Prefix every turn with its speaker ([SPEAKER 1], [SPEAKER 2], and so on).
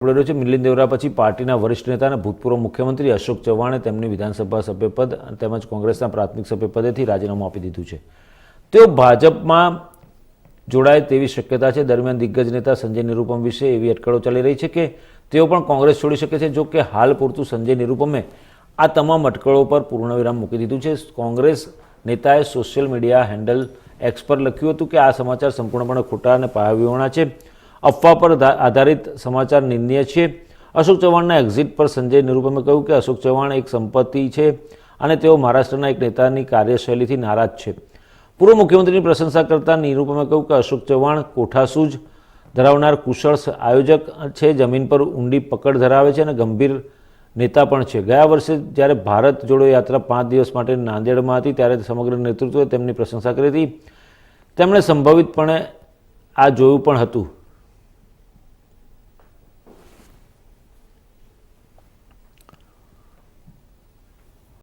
[SPEAKER 1] પડ્યો છે મિલિંદ દેવરા પછી પાર્ટીના વરિષ્ઠ નેતા અને ભૂતપૂર્વ મુખ્યમંત્રી અશોક ચૌહાણે તેમની વિધાનસભા સભ્યપદ તેમજ કોંગ્રેસના પ્રાથમિક સભ્યપદેથી રાજીનામું આપી દીધું છે. તેઓ ભાજપમાં જોડાય તેવી શક્યતા છે. દરમિયાન દિગ્ગજ નેતા સંજય નિરૂપમ વિશે એવી અટકળો ચાલી રહી છે કે તેઓ પણ કોંગ્રેસ છોડી શકે છે. જો કે હાલ પૂરતું સંજય નિરૂપમે આ તમામ અટકળો પર પૂર્ણવિરામ મૂકી દીધું છે. કોંગ્રેસ નેતાએ સોશિયલ મીડિયા હેન્ડલ એક્સ પર લખ્યું હતું કે આ સમાચાર સંપૂર્ણપણે ખોટા અને પાયાવિહોણા છે. અફવા પર આધારિત સમાચાર નિંદનીય છે. અશોક ચૌહાણના એક્ઝિટ પર સંજય નિરૂપમે કહ્યું કે અશોક ચૌહાણ એક સંપત્તિ છે અને તેઓ મહારાષ્ટ્રના એક નેતાની કાર્યશૈલીથી નારાજ છે. પૂર્વ મુખ્યમંત્રીની પ્રશંસા કરતા નિરૂપમે કહ્યું કે અશોક ચૌહાણ કોઠાસૂજ ધરાવનાર કુશળ આયોજક છે, જમીન પર ઊંડી પકડ ધરાવે છે અને ગંભીર નેતા પણ છે. ગયા વર્ષે જ્યારે ભારત જોડો યાત્રા પાંચ દિવસ માટે નાંદેડમાં હતી, ત્યારે સમગ્ર નેતૃત્વે તેમની પ્રશંસા કરી હતી. તેમણે સંભવિતપણે આ જોયું પણ હતું.